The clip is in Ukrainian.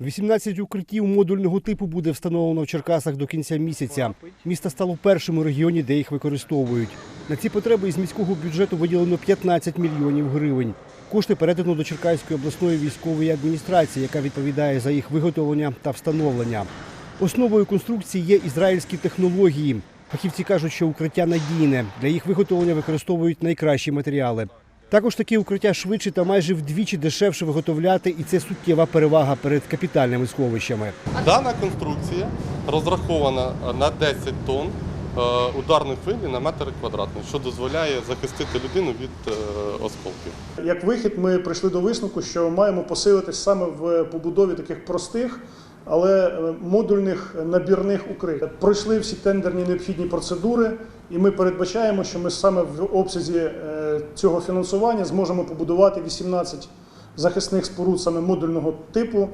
18 укриттів модульного типу буде встановлено в Черкасах до кінця місяця. Місто стало першим у регіоні, де їх використовують. На ці потреби із міського бюджету виділено 15 мільйонів гривень. Кошти передано до Черкаської обласної військової адміністрації, яка відповідає за їх виготовлення та встановлення. Основою конструкції є ізраїльські технології. Фахівці кажуть, що укриття надійне. Для їх виготовлення використовують найкращі матеріали. Також такі укриття швидше та майже вдвічі дешевше виготовляти, і це суттєва перевага перед капітальними сховищами. Дана конструкція розрахована на 10 тонн е, ударної хвилі на метр квадратний, що дозволяє захистити людину від е, осколків. Як вихід, ми прийшли до висновку, що маємо посилитись саме в побудові таких простих, але е, модульних набірних укриттів. Пройшли всі тендерні необхідні процедури, і ми передбачаємо, що ми саме в обсязі е, цього фінансування зможемо побудувати 18 захисних споруд саме модульного типу.